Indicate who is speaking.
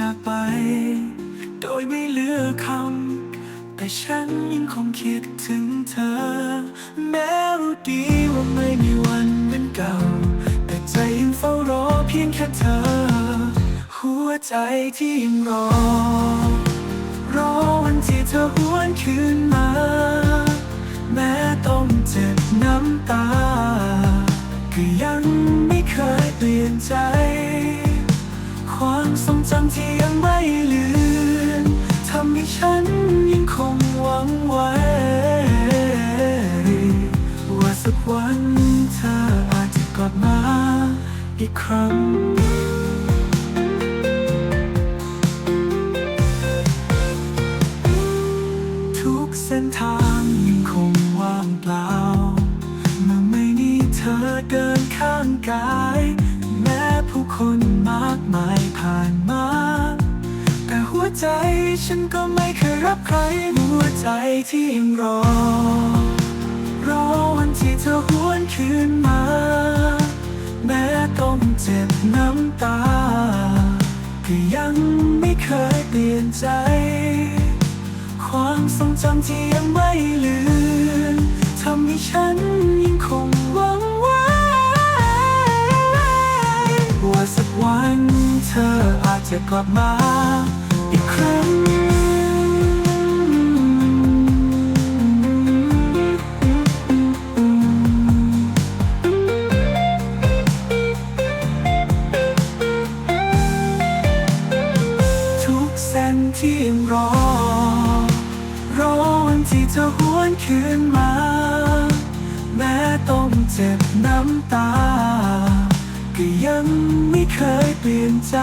Speaker 1: จากไป โดยไม่เหลือคำ แต่ฉันยังคงคิดถึงเธอ แม้รู้ดีว่าไม่มีวันเป็นเก่า แต่ใจยังเฝ้ารอเพียงแค่เธอ หัวใจที่ยังรอ รอวันที่เธอหวนคืนมา แม้ต้องเจ็บน้ำตา ก็ยังไม่เคยเปลี่ยนใจ ที่ยังไม่ลือนทำให้ฉันยังคงหวังไว้ ว่าสักวันเธออาจจะกลับมาอีกครั้งทุกเส้นทางยังคงว่างเปล่า เมื่อไม่มีเธอเดินข้างกาย แม้ผู้คนมากมายผ่านมา ฉันก็ไม่เคยรับใครหัวใจที่ยังรอ รอวันที่เธอหวนคืนมา แม้ต้องเจ็บน้ำตา ก็ยังไม่เคยเปลี่ยนใจ ความทรงจำที่ยังไม่ลืมทำให้ฉันยังคงหวังไว้ว่าสักวันเธออาจจะกลับมา อีกครั้ง ทุกเส้นที่ยังรอ รอวันที่เธอหวนคืนมา แม้ต้องเจ็บน้ำตา ก็ยังไม่เคยเปลี่ยนใจ